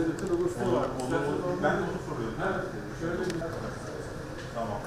Logosu da var. Onu, onu, ben de onu soruyorum. Evet, şöyle bir Tamam.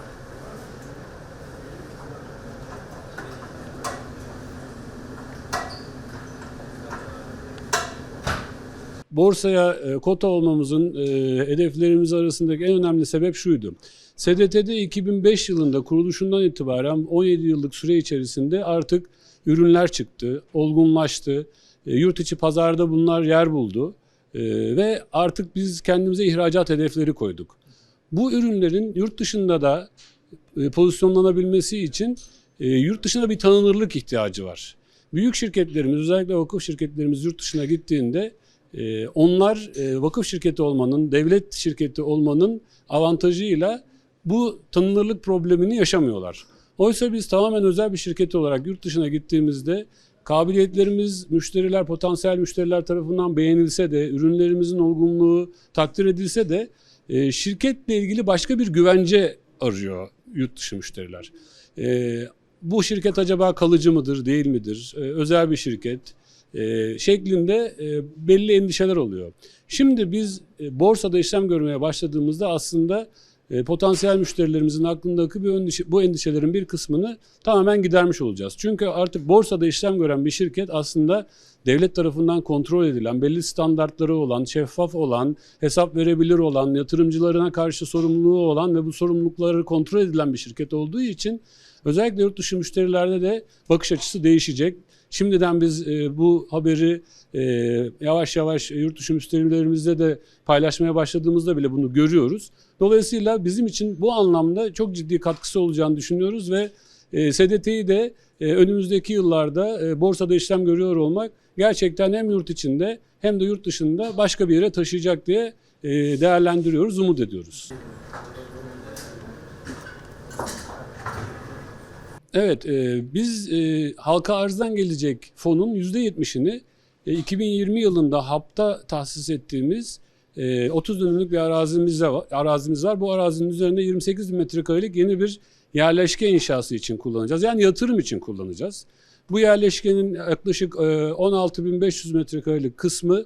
borsaya e, kota olmamızın e, hedeflerimiz arasındaki en önemli sebep şuydu. SDT'de 2005 yılında kuruluşundan itibaren 17 yıllık süre içerisinde artık ürünler çıktı, olgunlaştı. E, yurt içi pazarda bunlar yer buldu. E, ve artık biz kendimize ihracat hedefleri koyduk. Bu ürünlerin yurt dışında da e, pozisyonlanabilmesi için e, yurt dışında bir tanınırlık ihtiyacı var. Büyük şirketlerimiz özellikle vakıf şirketlerimiz yurt dışına gittiğinde e, onlar vakıf şirketi olmanın, devlet şirketi olmanın avantajıyla bu tanınırlık problemini yaşamıyorlar. Oysa biz tamamen özel bir şirket olarak yurt dışına gittiğimizde kabiliyetlerimiz müşteriler, potansiyel müşteriler tarafından beğenilse de, ürünlerimizin olgunluğu takdir edilse de e, şirketle ilgili başka bir güvence arıyor yurt dışı müşteriler. E, bu şirket acaba kalıcı mıdır, değil midir? E, özel bir şirket şeklinde belli endişeler oluyor. Şimdi biz borsada işlem görmeye başladığımızda aslında potansiyel müşterilerimizin aklındaki bir endişe, bu endişelerin bir kısmını tamamen gidermiş olacağız. Çünkü artık borsada işlem gören bir şirket aslında devlet tarafından kontrol edilen, belli standartları olan, şeffaf olan, hesap verebilir olan, yatırımcılarına karşı sorumluluğu olan ve bu sorumlulukları kontrol edilen bir şirket olduğu için özellikle yurt dışı müşterilerde de bakış açısı değişecek. Şimdiden biz e, bu haberi e, yavaş yavaş yurt dışı müşterilerimizle de paylaşmaya başladığımızda bile bunu görüyoruz. Dolayısıyla bizim için bu anlamda çok ciddi katkısı olacağını düşünüyoruz ve e, SDT'yi de e, önümüzdeki yıllarda e, borsada işlem görüyor olmak gerçekten hem yurt içinde hem de yurt dışında başka bir yere taşıyacak diye e, değerlendiriyoruz, umut ediyoruz. Evet, e, biz e, halka arzdan gelecek fonun %70'ini e, 2020 yılında HAP'ta tahsis ettiğimiz e, 30 dönümlük bir arazimiz var, arazimiz var. Bu arazinin üzerinde 28 bin metrekarelik yeni bir yerleşke inşası için kullanacağız. Yani yatırım için kullanacağız. Bu yerleşkenin yaklaşık e, 16.500 metrekarelik kısmı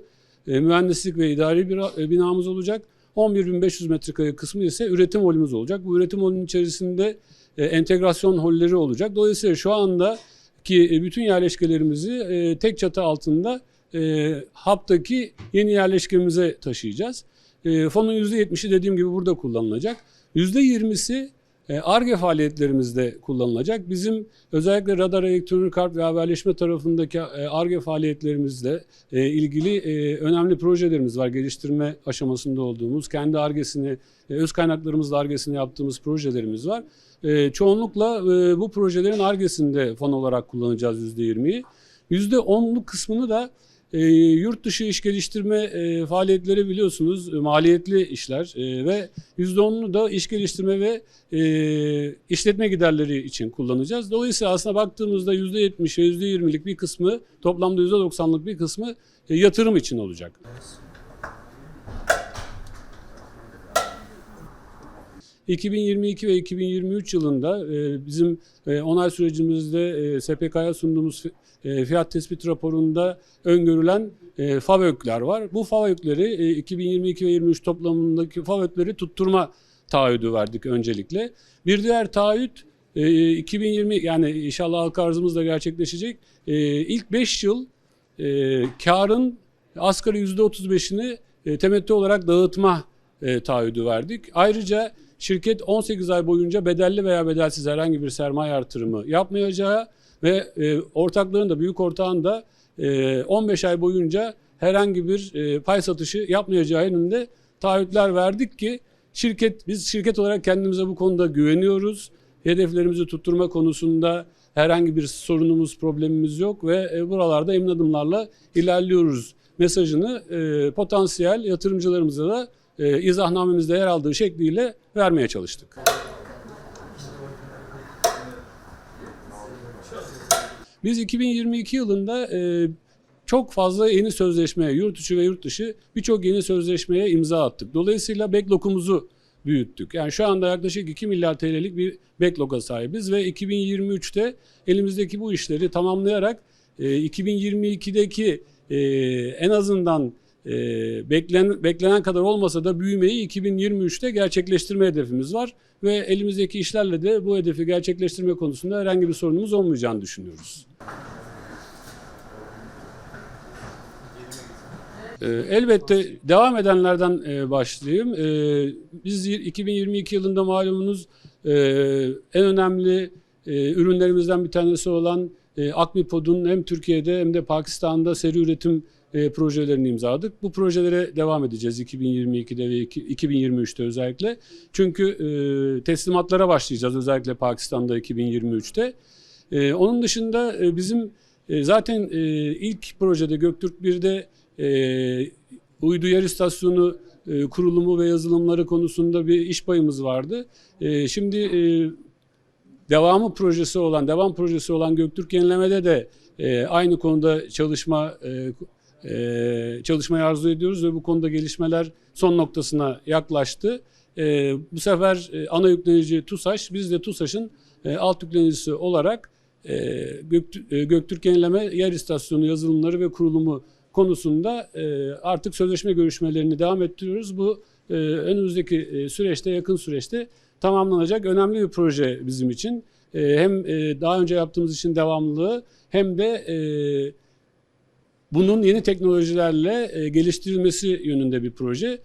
e, mühendislik ve idari bir e, binamız olacak. 11.500 metrekare kısmı ise üretim holümüz olacak. Bu üretim holünün içerisinde e, entegrasyon holleri olacak. Dolayısıyla şu anda ki e, bütün yerleşkelerimizi e, tek çatı altında HAP'taki yeni yerleşkemize taşıyacağız. Fonun %70'i dediğim gibi burada kullanılacak. %20'si e, ARGE faaliyetlerimizde kullanılacak. Bizim özellikle radar, elektronik harp ve haberleşme tarafındaki e, ARGE faaliyetlerimizle e, ilgili e, önemli projelerimiz var. Geliştirme aşamasında olduğumuz, kendi ARGE'sini, e, öz kaynaklarımızla ARGE'sini yaptığımız projelerimiz var. E, çoğunlukla e, bu projelerin ARGE'sinde fon olarak kullanacağız %20'yi. %10'luk kısmını da e, yurt dışı iş geliştirme e, faaliyetleri biliyorsunuz e, maliyetli işler e, ve %10'unu da iş geliştirme ve e, işletme giderleri için kullanacağız. Dolayısıyla aslında baktığımızda %70 ve %20'lik bir kısmı toplamda %90'lık bir kısmı e, yatırım için olacak. ...2022 ve 2023 yılında e, bizim e, onay sürecimizde e, SPK'ya sunduğumuz fi- fiyat tespit raporunda öngörülen FAVÖK'ler var. Bu FAVÖK'leri e, 2022 ve 23 toplamındaki FAVÖK'leri tutturma taahhüdü verdik öncelikle. Bir diğer taahhüt e, 2020 yani inşallah halka arzımız da gerçekleşecek. İlk 5 yıl karın asgari %35'ini e, temettü olarak dağıtma e, taahhüdü verdik. Ayrıca şirket 18 ay boyunca bedelli veya bedelsiz herhangi bir sermaye artırımı yapmayacağı ve e, ortakların da büyük ortağın da e, 15 ay boyunca herhangi bir e, pay satışı yapmayacağı yönünde taahhütler verdik ki şirket biz şirket olarak kendimize bu konuda güveniyoruz. Hedeflerimizi tutturma konusunda herhangi bir sorunumuz, problemimiz yok ve e, buralarda emin adımlarla ilerliyoruz mesajını e, potansiyel yatırımcılarımıza da e, izahnamemizde yer aldığı şekliyle vermeye çalıştık. Biz 2022 yılında e, çok fazla yeni sözleşmeye, yurt içi ve yurt dışı birçok yeni sözleşmeye imza attık. Dolayısıyla backlog'umuzu büyüttük. Yani şu anda yaklaşık 2 milyar TL'lik bir backlog'a sahibiz ve 2023'te elimizdeki bu işleri tamamlayarak e, 2022'deki e, en azından e, beklen, beklenen kadar olmasa da büyümeyi 2023'te gerçekleştirme hedefimiz var ve elimizdeki işlerle de bu hedefi gerçekleştirme konusunda herhangi bir sorunumuz olmayacağını düşünüyoruz. Ee, Elbette devam edenlerden e, başlayayım. Ee, Biz y- 2022 yılında malumunuz e, en önemli e, ürünlerimizden bir tanesi olan Akmipod'un hem Türkiye'de hem de Pakistan'da seri üretim e, projelerini imzaladık. Bu projelere devam edeceğiz 2022'de ve iki- 2023'te özellikle. Çünkü e, teslimatlara başlayacağız özellikle Pakistan'da 2023'te. E, Onun dışında e, bizim e, zaten e, ilk projede Göktürk 1'de e, uydu yer istasyonu e, kurulumu ve yazılımları konusunda bir iş payımız vardı. E, şimdi e, devamı projesi olan, devam projesi olan Göktürk Yenileme'de de e, aynı konuda çalışma e, e, çalışmayı arzu ediyoruz ve bu konuda gelişmeler son noktasına yaklaştı. E, bu sefer e, ana yüklenici TUSAŞ, biz de TUSAŞ'ın e, alt yüklenicisi olarak e, Göktü- e, Göktürk Yenileme Yer İstasyonu yazılımları ve kurulumu konusunda e, artık sözleşme görüşmelerini devam ettiriyoruz. Bu e, önümüzdeki e, süreçte, yakın süreçte tamamlanacak önemli bir proje bizim için. E, hem e, daha önce yaptığımız için devamlılığı hem de e, bunun yeni teknolojilerle e, geliştirilmesi yönünde bir proje.